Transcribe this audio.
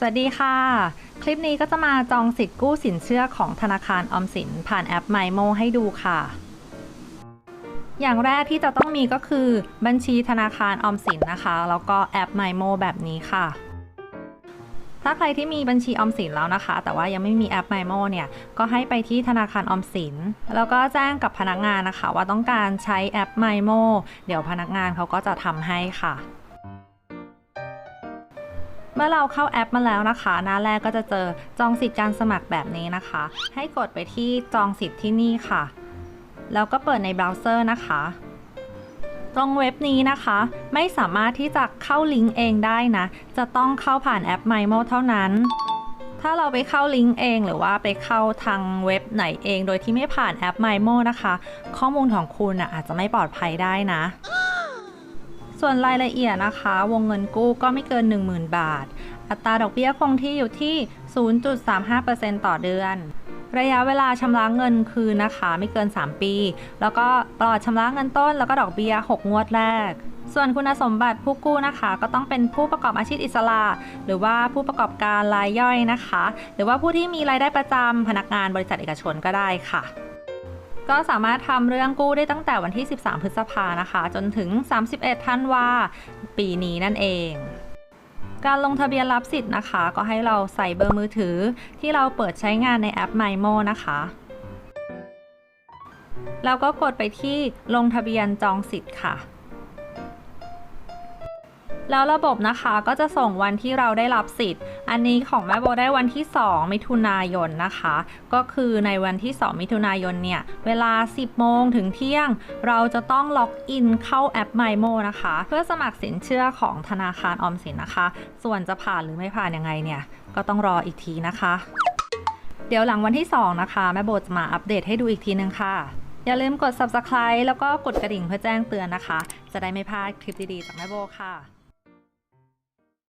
สวัสดีค่ะ คลิปนี้ก็จะมาจองสิทธิ์กู้สินเชื่อของธนาคารออมสิน ผ่านแอป MyMo ให้ดูค่ะ อย่างแรกที่จะต้องมีก็คือบัญชีธนาคารออมสินนะคะ แล้วก็แอป MyMo แบบนี้ค่ะ ถ้าใครที่มีบัญชีออมสินแล้วนะคะ แต่ว่ายังไม่มีแอป MyMo เนี่ย ก็ให้ไปที่ธนาคารออมสิน แล้วก็แจ้งกับพนักงานนะคะ ว่าต้องการใช้แอป MyMo เดี๋ยวพนักงานเขาก็จะทำให้ค่ะ เมื่อเราเข้าแอปมาแล้วนะคะ หน้าแรกก็จะเจอจองสิทธิ์การสมัครแบบนี้นะคะ ให้กดไปที่จองสิทธิ์ที่นี่ค่ะ แล้วก็เปิดในเบราว์เซอร์นะคะ ตรงเว็บนี้นะคะ ไม่สามารถที่จะเข้าลิงก์เองได้นะ จะต้องเข้าผ่านแอป MyMo เท่านั้นถ้าเราไปเข้าลิงก์เองหรือว่าไปเข้าทางเว็บไหนเอง โดยที่ไม่ผ่านแอป MyMo นะคะ ข้อมูลของคุณนะอาจจะไม่ปลอดภัยได้นะ ส่วนรายละเอียดนะคะ วงเงินกู้ก็ไม่เกิน 10,000 บาท อัตราดอกเบี้ยคงที่อยู่ที่ 0.35%ต่อเดือน ระยะเวลาชำระเงินคืนนะคะ ไม่เกิน 3 ปี แล้วก็ปลอดชำระเงินต้นแล้วก็ดอกเบี้ย 6 งวดแรกส่วนคุณสมบัติผู้กู้นะคะ ก็ต้องเป็นผู้ประกอบอาชีพอิสระ หรือว่าผู้ประกอบการรายย่อยนะคะ หรือว่าผู้ที่มีรายได้ประจำพนักงานบริษัทเอกชนก็ได้ค่ะ ก็สามารถทำเรื่องกู้ได้ตั้งแต่วันที่ 13 พฤษภานะคะ จนถึง 31 ธันวาปีนี้นั่นเองการลงทะเบียนรับสิทธิ์นะคะ ก็ให้เราใส่เบอร์มือถือ ที่เราเปิดใช้งานในแอป MyMo นะคะแล้วก็กดไปที่ลงทะเบียนจองสิทธิ์ค่ะ แล้วระบบนะคะก็จะส่งวันที่เราได้รับสิทธิ์ อันนี้ของแม่โบได้วันที่ 2 มิถุนายนนะคะ ก็คือในวันที่ 2 มิถุนายนเนี่ย เวลา 10 โมงถึงเที่ยง เราจะต้องล็อกอินเข้าแอป MyMo นะคะ เพื่อสมัครสินเชื่อของธนาคารออมสินนะคะ ส่วนจะผ่านหรือไม่ผ่านยังไงเนี่ย ก็ต้องรออีกทีนะคะ เดี๋ยวหลังวันที่ 2 นะคะ แม่โบจะมาอัปเดตให้ดูอีกทีนึงค่ะอย่าลืมกด subscribe แล้วก็กดกระดิ่งเพื่อแจ้งเตือนนะคะ จะได้ไม่พลาดคลิปดีๆจากแม่โบค่ะ